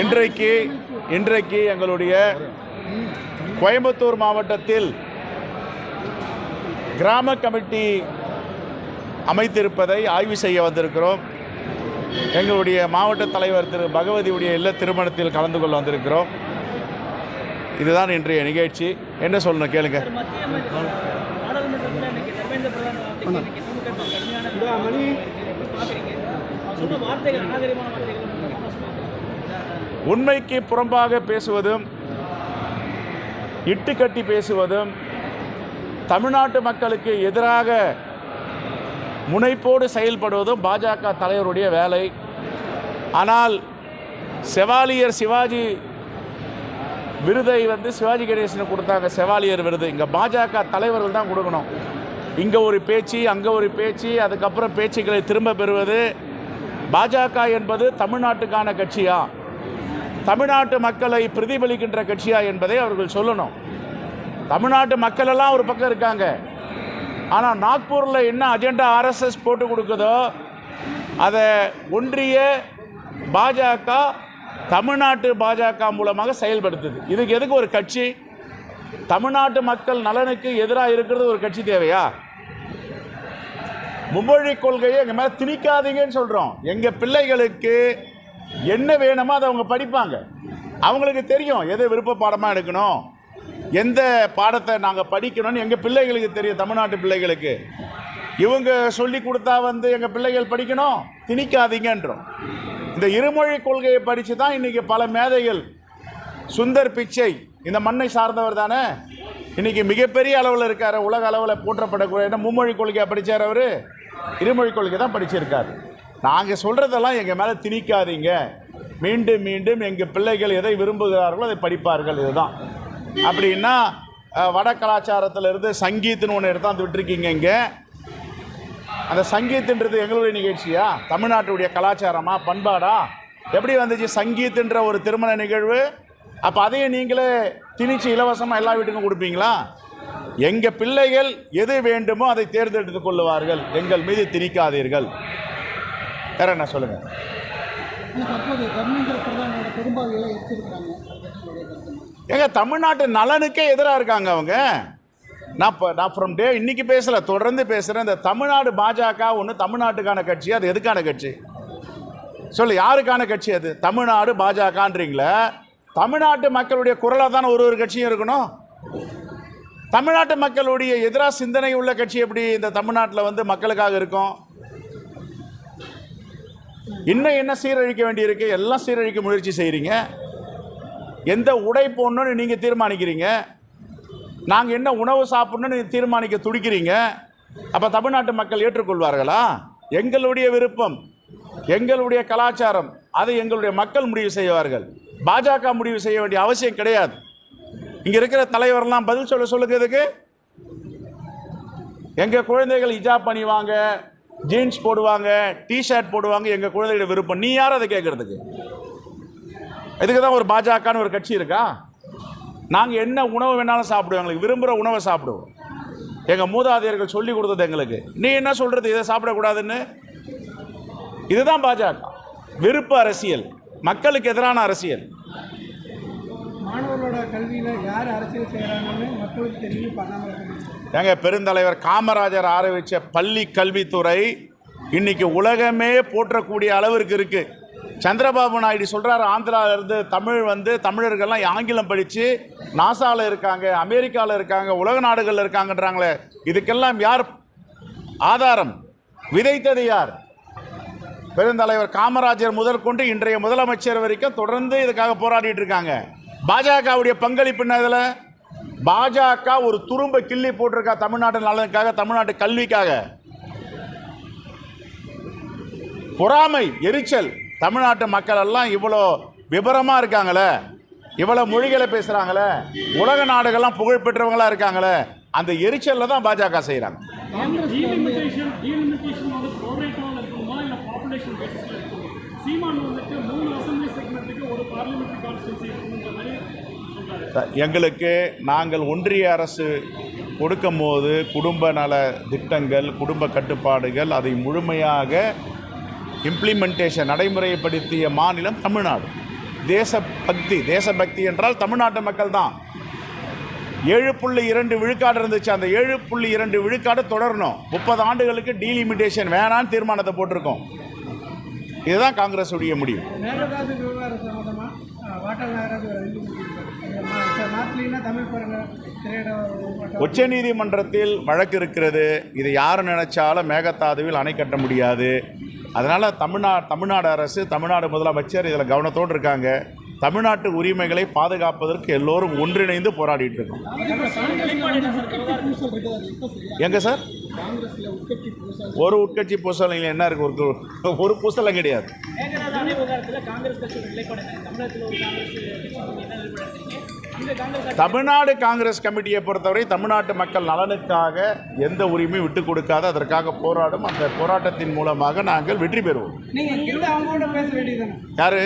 இன்றைக்கு இன்றைக்கு எங்களுடைய கோயம்புத்தூர் மாவட்டத்தில் கிராம கமிட்டி அமைத்திருப்பதை ஆய்வு செய்ய வந்திருக்கிறோம். எங்களுடைய மாவட்ட தலைவர் திரு பகவதியுடைய இல்ல திருமணத்தில் கலந்து கொள்ள வந்திருக்கிறோம். இதுதான் இன்றைய நிகழ்ச்சி. என்ன சொல்லணும் கேளுங்க. மத்திய உண்மைக்கு புறம்பாக பேசுவதும் இட்டுக்கட்டி பேசுவதும் தமிழ்நாட்டு மக்களுக்கு எதிராக முனைப்போடு செயல்படுவதும் பாஜக தலைவருடைய வேலை. ஆனால் செவாலியர் சிவாஜி விருதை வந்து சிவாஜி கணேசனுக்கு கொடுத்தாங்க செவாலியர் விருது. இங்கே பாஜக தலைவர்கள் தான் கொடுக்கணும். இங்கே ஒரு பேச்சு அங்கே ஒரு பேச்சு அதுக்கப்புறம் பேச்சுக்களை திரும்ப பெறுவது. பாஜக என்பது தமிழ்நாட்டுக்கான கட்சியா? தமிழ்நாட்டு மக்களை பிரதிபலிக்கின்ற கட்சியா என்பதை அவர்கள் சொல்லணும். தமிழ்நாட்டு மக்கள் எல்லாம் ஒரு பக்கம் இருக்காங்க. ஆனால் நாக்பூரில் என்ன அஜெண்டா ஆர்எஸ்எஸ் போட்டு கொடுக்குதோ அதை ஒன்றிய பாஜக தமிழ்நாட்டு பாஜக மூலமாக செயல்படுத்துது. இதுக்கு எதுக்கு ஒரு கட்சி? தமிழ்நாட்டு மக்கள் நலனுக்கு எதிராக இருக்கிறது ஒரு கட்சி தேவையா? மும்மொழி கொள்கையை எங்கள் மேலே திணிக்காதீங்கன்னு சொல்கிறோம் எங்கள் பிள்ளைகளுக்கு என்ன வேணுமோ அதை அவங்க படிப்பாங்க. அவங்களுக்கு தெரியும் எது விருப்ப பாடமாக எடுக்கணும் எந்த பாடத்தை நாங்கள் படிக்கணும்னு எங்கள் பிள்ளைகளுக்கு தெரியும் தமிழ்நாட்டு பிள்ளைகளுக்கு. இவங்க சொல்லி கொடுத்தா வந்து எங்கள் பிள்ளைகள் படிக்கணும் திணிக்காதீங்கன்றோம். இந்த இருமொழி கொள்கையை படித்து தான் இன்றைக்கி பல மேதைகள் சுந்தர் பிச்சை இந்த மண்ணை சார்ந்தவர் தானே? இன்றைக்கி மிகப்பெரிய அளவில் இருக்கார் உலக அளவில் போற்றப்படக்கூடிய என்ன மும்மொழி கொள்கையை படித்தார் அவர்? இருமொழி கொள்கை தான் படிச்சிருக்காரு. நாங்கள் சொல்கிறதெல்லாம் எங்கள் மேலே திணிக்காதீங்க. மீண்டும் மீண்டும் எங்கள் பிள்ளைகள் எதை விரும்புகிறார்களோ அதை படிப்பார்கள் இதுதான். அப்படின்னா வட கலாச்சாரத்திலிருந்து இருந்து சங்கீத்னு ஒன்று எடுத்தாந்து விட்டுருக்கீங்க இங்கே. அந்த சங்கீத்துன்றது எங்களுடைய நிகழ்ச்சியா? தமிழ்நாட்டுடைய கலாச்சாரமா? பண்பாடா? எப்படி வந்துச்சு சங்கீத்துன்ற ஒரு திருமண நிகழ்வு? அப்போ அதையும் நீங்களே திணிச்சு இலவசமாக எல்லா வீட்டுக்கும் கொடுப்பீங்களா? எங்கள் பிள்ளைகள் எது வேண்டுமோ அதை தேர்ந்தெடுத்துக் கொள்ளுவார்கள். எங்கள் மீது திணிக்காதீர்கள். வேற என்ன சொல்லுங்கள்? ஏங்க தமிழ்நாட்டு நலனுக்கே எதிராக இருக்காங்க அவங்க. நான் இப்போ நான் ஃப்ரம் டே இன்னைக்கு பேசல தொடர்ந்து பேசுகிறேன் இந்த தமிழ்நாடு பாஜக ஒன்று தமிழ்நாட்டுக்கான கட்சி அது எதுக்கான கட்சி? சொல்லு யாருக்கான கட்சி அது? தமிழ்நாடு பாஜகன்றீங்களே. தமிழ்நாட்டு மக்களுடைய குரலாக தானே ஒரு ஒரு கட்சியும் இருக்கணும்? தமிழ்நாட்டு மக்களுடைய எதிராக சிந்தனை உள்ள கட்சி எப்படி இந்த தமிழ்நாட்டில் வந்து மக்களுக்காக இருக்கும்? இன்னும் என்ன சீரழிக்க வேண்டியிருக்கு? எல்லாம் சீரழிக்க முயற்சி செய்கிறீங்க எந்த உடை போடணும்னு நீங்கள் தீர்மானிக்கிறீங்க. நாங்கள் என்ன உணவு சாப்பிடணும்னு தீர்மானிக்க துடிக்கிறீங்க. அப்போ தமிழ்நாட்டு மக்கள் ஏற்றுக்கொள்வார்களா? எங்களுடைய விருப்பம் எங்களுடைய கலாச்சாரம் அதை எங்களுடைய மக்கள் முடிவு செய்வார்கள். பாஜக முடிவு செய்ய வேண்டிய அவசியம் கிடையாது. இங்கே இருக்கிற தலைவர்லாம் பதில் சொல்ல சொல்லுங்க இதுக்கு எங்கள் குழந்தைகள் இஜா பண்ணிவாங்க ஜீன்ஸ் போடுவாங்க டிஷர்ட் போடுவாங்க எங்கள் குழந்தைகளோட விருப்பம். நீ யார் அதை கேட்குறதுக்கு? இதுக்கு தான் ஒரு பாஜகன்னு ஒரு கட்சி இருக்கா? நாங்கள் என்ன உணவு வேணாலும் சாப்பிடுவோம் எங்களுக்கு விரும்புகிற உணவை சாப்பிடுவோம். எங்கள் மூதாதையர்கள் சொல்லி கொடுத்தது எங்களுக்கு. நீ என்ன சொல்கிறது இதை சாப்பிடக்கூடாதுன்னு? இதுதான் பாஜக. விருப்ப அரசியல். மக்களுக்கு எதிரான அரசியல். மாணவர்களோட கல்வியில் யார் அரசியல் செய்கிறாங்கன்னு மக்களுக்கு தெரியும் பண்ணாமல் எங்க ஏங்க பெருந்தலைவர் காமராஜர் ஆரம்பித்த பள்ளி கல்வித்துறை இன்னைக்கு உலகமே போற்றக்கூடிய அளவிற்கு இருக்கு. சந்திரபாபு நாயுடு சொல்கிறார் ஆந்திரால இருந்து தமிழ் வந்து தமிழர்கள்லாம் ஆங்கிலம் படித்து நாசாவில் இருக்காங்க அமெரிக்காவில் இருக்காங்க உலக நாடுகளில் இருக்காங்கன்றாங்களே இதுக்கெல்லாம் யார் ஆதாரம்? விதைத்தது யார்? பெருந்தலைவர் காமராஜர் முதற்கொண்டு இன்றைய முதலமைச்சர் வரைக்கும் தொடர்ந்து இதுக்காக போராடிட்டு இருக்காங்க. பாஜகவுடைய பங்களிப்பு என்ன இதில்? பாஜக ஒரு துரும்ப கிள்ளி போட்டிருக்கா தமிழ்நாட்டு நலனுக்காக தமிழ்நாட்டு கல்விக்காக. பொறாமை எரிச்சல். தமிழ்நாட்டு மக்கள் எல்லாம் இவ்வளோ விபரமாக இருக்காங்களே? இவ்வளோ மொழிகளை பேசுகிறாங்களே உலக நாடுகள்லாம் புகழ் பெற்றவங்களா இருக்காங்களே? அந்த எரிச்சலில் தான் பாஜக செய்கிறாங்க சீமான் வந்துட்டு மூணு அசம்பிளி செக்மெண்ட்டுக்கு ஒரு பார்லிமெண்ட்ரி கான்ஸ்டியூன்சி இருக்கணுன்ற மாதிரி எங்களுக்கு நாங்கள் ஒன்றிய அரசு கொடுக்கும்போது குடும்ப நல திட்டங்கள் குடும்ப கட்டுப்பாடுகள் அதை முழுமையாக இம்ப்ளிமெண்டேஷன் நடைமுறைப்படுத்திய மாநிலம் தமிழ்நாடு. தேசபக்தி தேசபக்தி என்றால் தமிழ்நாட்டு மக்கள் தான். ஏழு புள்ளி இரண்டு விழுக்காடு இருந்துச்சு. அந்த ஏழு புள்ளி இரண்டு விழுக்காடு தொடரணும். முப்பது ஆண்டுகளுக்கு டீலிமிட்டேஷன் வேணான்னு தீர்மானத்தை போட்டிருக்கோம். இதுதான் காங்கிரஸ் உடைய முடிவு. உச்ச நீதிமன்றத்தில் உச்சநீதிமன்றத்தில் வழக்கு இருக்கிறது. இது யார் நினைச்சாலும் மேகதாதுவில் அணை கட்ட முடியாது. அதனால் தமிழ்நா தமிழ்நாடு அரசு தமிழ்நாடு முதலமைச்சர் இதில் கவனத்தோடு இருக்காங்க. தமிழ்நாட்டு உரிமைகளை பாதுகாப்பதற்கு எல்லோரும் ஒன்றிணைந்து போராடிட்டு இருக்கோம். எங்க சார்? ஒரு உட்கட்சி பூசல் என்ன இருக்கு? ஒரு ஒரு பூசலும் கிடையாது. தமிழ்நாடு காங்கிரஸ் கமிட்டியை பொறுத்தவரை தமிழ்நாட்டு மக்கள் நலனுக்காக எந்த உரிமையும் விட்டு கொடுக்காத அதற்காக போராடும் அந்த போராட்டத்தின் மூலமாக நாங்கள் வெற்றி பெறுவோம். யாரு?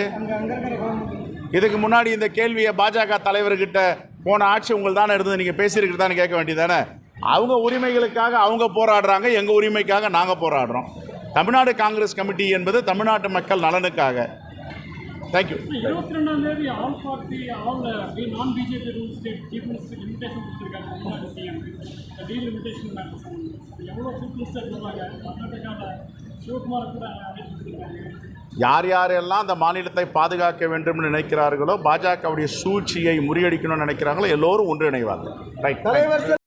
இதுக்கு முன்னாடி இந்த கேள்வியை பாஜக தலைவர்கிட்ட போன ஆட்சி உங்கள் தானே இருந்தது நீங்கள் பேசியிருக்கிறதான்னு கேட்க வேண்டியதானே அவங்க உரிமைகளுக்காக அவங்க போராடுறாங்க எங்கள் உரிமைக்காக நாங்கள் போராடுறோம். தமிழ்நாடு காங்கிரஸ் கமிட்டி என்பது தமிழ்நாட்டு மக்கள் நலனுக்காக. தேங்க்யூ இருபத்தி ரெண்டாம் தேதி ஆல் பார்ட்டி ஆல் நான் BJP rule state chief minister invitation கொடுத்துருக்காங்க. சிஎம் டீலிமிட்டேஷன் எவ்வளோ சீஃப் மினிஸ்டர் இருக்காங்க கர்நாடகாவில் சிவகுமார் கூட யார் யாரெல்லாம் அந்த மாநிலத்தை பாதுகாக்க வேண்டும் என்று நினைக்கிறார்களோ பாஜகவுடைய சூழ்ச்சியை முறியடிக்கணும்னு நினைக்கிறாங்களோ எல்லோரும் ஒன்றிணைவார்கள். ரைட்